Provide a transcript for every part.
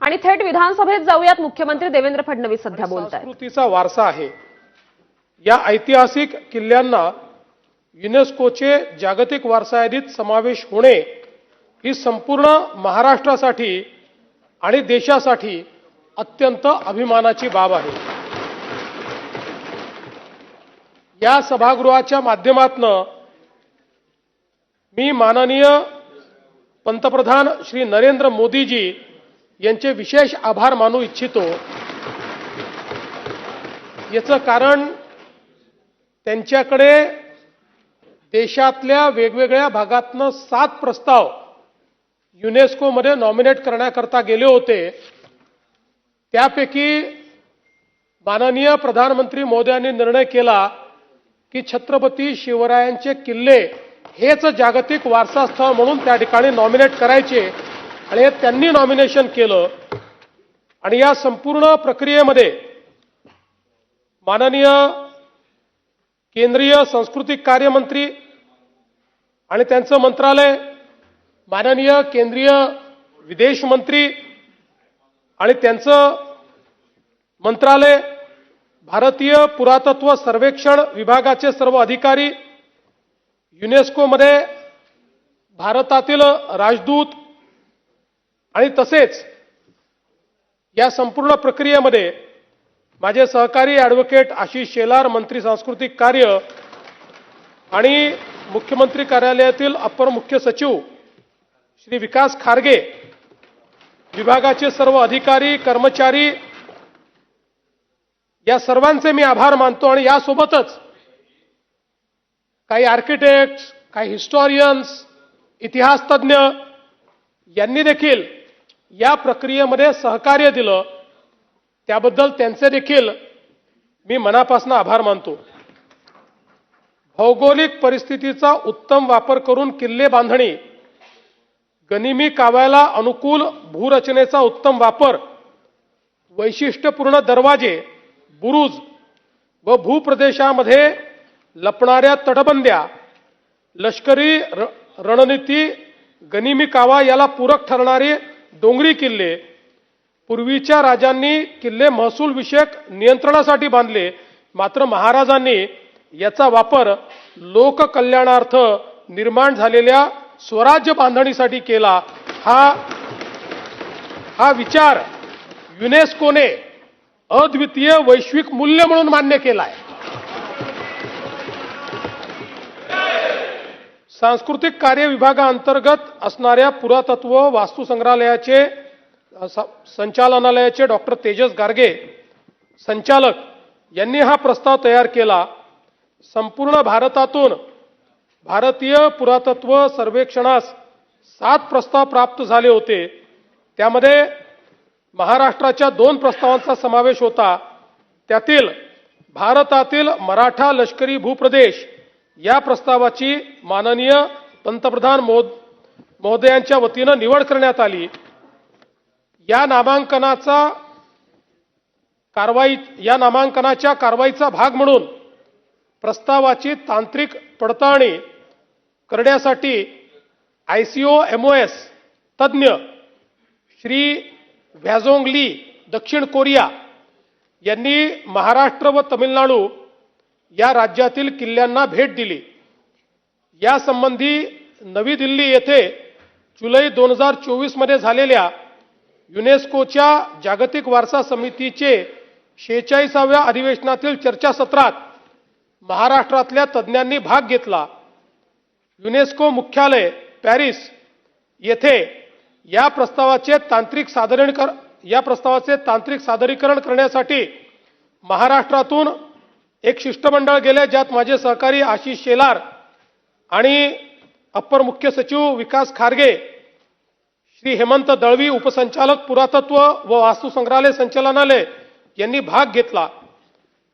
आणि थेट विधानसभेत जाऊयात. मुख्यमंत्री देवेंद्र फडणवीस सध्या बोलत आहेत संस्कृतीचा वारसा आहे. या ऐतिहासिक किल्ल्यांना युनेस्कोचे जागतिक वारसा यादीत समावेश होणे ही संपूर्ण महाराष्ट्रासाठी आणि देशासाठी अत्यंत अभिमानाची बाब आहे. या सभागृहाच्या माध्यमातनं मी माननीय पंतप्रधान श्री नरेंद्र मोदीजी यांचे विशेष आभार मानू इच्छितो. याचं कारण त्यांच्याकडे देशातल्या वेगवेगळ्या भागातनं सात प्रस्ताव युनेस्कोमध्ये नॉमिनेट करण्याकरता गेले होते. त्यापैकी माननीय प्रधानमंत्री मोदयांनी निर्णय केला की छत्रपती शिवरायांचे किल्ले हेच जागतिक वारसा स्थळ म्हणून त्या ठिकाणी नॉमिनेट करायचे. आणि हे त्यांनी नॉमिनेशन केलं. आणि या संपूर्ण प्रक्रियेमध्ये माननीय केंद्रीय सांस्कृतिक कार्यमंत्री आणि त्यांचं मंत्रालय माननीय केंद्रीय विदेश मंत्री आणि त्यांचं मंत्रालय भारतीय पुरातत्व सर्वेक्षण विभागाचे सर्व अधिकारी युनेस्कोमध्ये भारतातील राजदूत आणि तसेच या संपूर्ण प्रक्रियेमध्ये माझे सहकारी ॲडव्होकेट आशिष शेलार मंत्री सांस्कृतिक कार्य आणि मुख्यमंत्री कार्यालयातील अपर मुख्य सचिव श्री विकास खारगे विभागाचे सर्व अधिकारी कर्मचारी या सर्वांचे मी आभार मानतो आणि यासोबतच काही आर्किटेक्ट्स काही हिस्टॉरियन्स इतिहासतज्ञ यांनी देखील या प्रक्रियेमध्ये सहकार्य दिलं त्याबद्दल त्यांचे देखील मी मनापासून आभार मानतो. भौगोलिक परिस्थितीचा उत्तम वापर करून किल्ले बांधणी गनिमी काव्याला अनुकूल भूरचनेचा उत्तम वापर वैशिष्ट्यपूर्ण दरवाजे बुरुज व भूप्रदेशामध्ये लपणाऱ्या तटबंद्या लष्करी र- रणनीती गनिमी कावा याला पूरक ठरणारी डोंगरी किल्ले पूर्वीच्या राजांनी किल्ले महसूल विषयक नियंत्रणासाठी बांधले. मात्र महाराजांनी याचा वापर लोककल्याणार्थ निर्माण झालेल्या स्वराज्य बांधणीसाठी केला. हा हा विचार युनेस्कोने अद्वितीय वैश्विक मूल्य म्हणून मान्य केला आहे सांस्कृतिक कार्य विभागाअंतर्गत असणाऱ्या पुरातत्व वास्तुसंग्रहालयाचे स- संचालनालयाचे डॉक्टर तेजस गार्गे संचालक यांनी हा प्रस्ताव तयार केला. संपूर्ण भारतातून भारतीय पुरातत्व सर्वेक्षणास सात प्रस्ताव प्राप्त झाले होते. त्यामध्ये महाराष्ट्राच्या दोन प्रस्तावांचा समावेश होता. त्यातील भारतातील मराठा लष्करी भूप्रदेश या प्रस्तावाची माननीय पंतप्रधान मोद महोदयांच्या वतीनं निवड करण्यात आली. या नामांकनाचा कारवाई या नामांकनाच्या कारवाईचा भाग म्हणून प्रस्तावाची तांत्रिक पडताळणी करण्यासाठी I C O M O S तज्ज्ञ श्री व्हॅझोंग ली दक्षिण कोरिया यांनी महाराष्ट्र व तमिळनाडू या राज्यातील किल्ल्यांना भेट दिली. यासंबंधी नवी दिल्ली येथे जुलै दोन हजार चोवीसमध्ये झालेल्या युनेस्कोच्या जागतिक वारसा समितीचे शेहेचाळीसाव्या अधिवेशनातील चर्चासत्रात महाराष्ट्रातल्या तज्ज्ञांनी भाग घेतला. युनेस्को मुख्यालय पॅरिस येथे या प्रस्तावाचे तांत्रिक सादरीकरण या प्रस्तावाचे तांत्रिक सादरीकरण करण्यासाठी महाराष्ट्रातून एक शिष्टमंडळ गेले ज्यात माझे सहकारी आशिष शेलार आणि अप्पर मुख्य सचिव विकास खारगे श्री हेमंत दळवी उपसंचालक पुरातत्व व वास्तुसंग्रहालय संचालनालय यांनी भाग घेतला.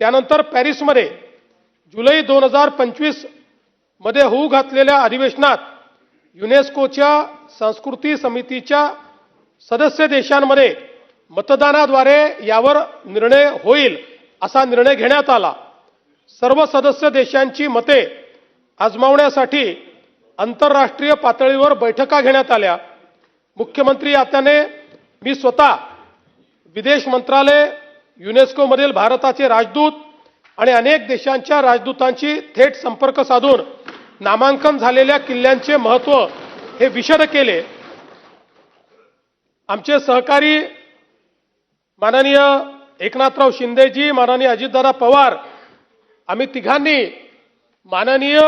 त्यानंतर पॅरिसमध्ये जुलै दोन हजार पंचवीसमध्ये होऊ घातलेल्या अधिवेशनात युनेस्कोच्या संस्कृती समितीच्या सदस्य देशांमध्ये मतदानाद्वारे यावर निर्णय होईल असा निर्णय घेण्यात आला. सर्व सदस्य देशांची मते आजमावण्यासाठी आंतरराष्ट्रीय पातळीवर बैठका घेण्यात आल्या. मुख्यमंत्री यात्याने मी स्वतः विदेश मंत्रालय युनेस्कोमधील भारताचे राजदूत आणि अनेक देशांच्या राजदूतांशी थेट संपर्क साधून नामांकन झालेल्या किल्ल्यांचे महत्त्व हे विशद केले. आमचे सहकारी माननीय एकनाथराव शिंदेजी माननीय अजितदादा पवार आम्ही तिघांनी माननीय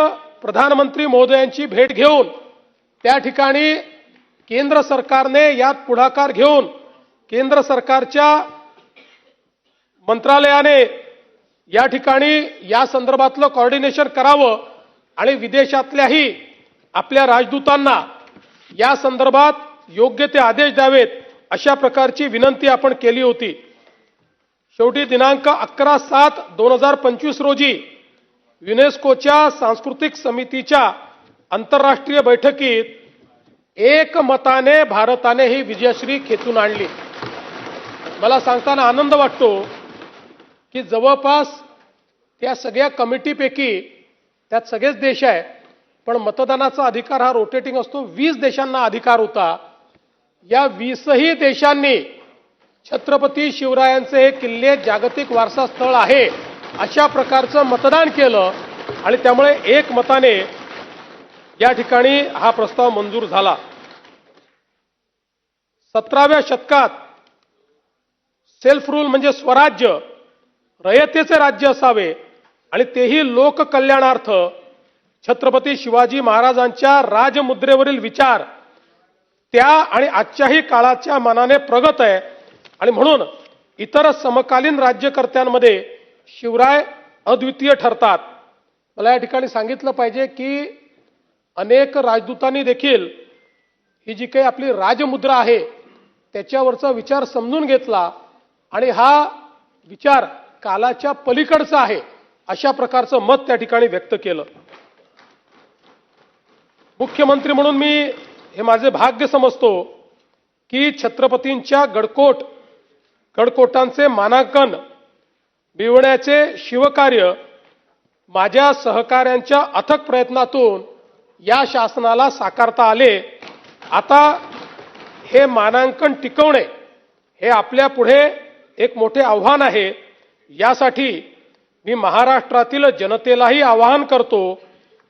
प्रधानमंत्री महोदयांची भेट घेऊन त्या ठिकाणी केंद्र सरकारने यात पुढाकार घेऊन केंद्र सरकारच्या मंत्रालयाने या ठिकाणी या संदर्भातलं कॉर्डिनेशन करावं आणि विदेशातल्याही आपल्या राजदूतांना या संदर्भात योग्य ते आदेश द्यावेत अशा प्रकारची विनंती आपण केली होती. शेवटी दिनांक अकरा सात दोन हजार पंचवीस रोजी युनेस्कोच्या सांस्कृतिक समितीच्या आंतरराष्ट्रीय बैठकीत एकमताने भारताने ही विजयश्री खेचून आणली. मला सांगताना आनंद वाटतो की जवळपास त्या सगळ्या कमिटीपैकी त्यात सगळेच देश आहे पण मतदानाचा अधिकार हा रोटेटिंग असतो. वीस देशांना अधिकार होता. या वीसही देशांनी छत्रपती शिवरायांचे हे किल्ले जागतिक वारसा स्थळ आहे अशा प्रकारचं मतदान केलं आणि त्यामुळे एक मताने या ठिकाणी हा प्रस्ताव मंजूर झाला. सतराव्या शतकात सेल्फ रूल म्हणजे स्वराज्य रयतेचे राज्य असावे आणि तेही लोककल्याणार्थ छत्रपती शिवाजी महाराजांच्या राजमुद्रेवरील विचार त्या आणि आजच्याही काळाच्या मानाने प्रगत आहे. आणि म्हणून इतर समकालीन राज्यकर्त्यांमध्ये शिवराय अद्वितीय ठरतात. मला या ठिकाणी सांगितलं पाहिजे की अनेक राजदूतांनी देखील ही जी काही आपली राजमुद्रा आहे त्याच्यावरचा विचार समजून घेतला आणि हा विचार कालाच्या पलीकडचा आहे अशा प्रकारचं मत त्या ठिकाणी व्यक्त केलं. मुख्यमंत्री म्हणून मी हे माझे भाग्य समजतो की छत्रपतींच्या गडकोट गडकोटांचे मानांकन बिवण्याचे शिवकार्य माझ्या सहकाऱ्यांच्या अथक प्रयत्नातून या शासनाला साकारता आले. आता हे मानांकन टिकवणे हे आपल्या पुढे एक मोठे आव्हान आहे. यासाठी मी महाराष्ट्रातील जनतेलाही आवाहन करतो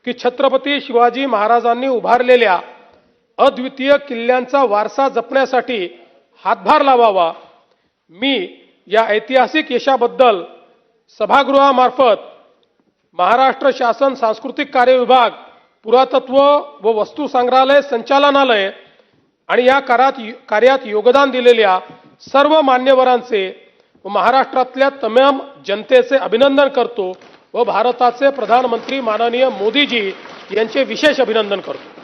की छत्रपती शिवाजी महाराजांनी उभारलेल्या अद्वितीय किल्ल्यांचा वारसा जपण्यासाठी हातभार लावावा. मी या ऐतिहासिक यशाबद्दल सभागृहामार्फत महाराष्ट्र शासन सांस्कृतिक कार्य विभाग पुरातत्व व वस्तू संग्रहालय संचालनालय आणि या कार्यात कार्यात योगदान दिलेल्या सर्व मान्यवरांचे व महाराष्ट्रातल्या तमाम जनतेचे अभिनंदन करतो व भारताचे प्रधानमंत्री माननीय मोदीजी यांचे विशेष अभिनंदन करतो.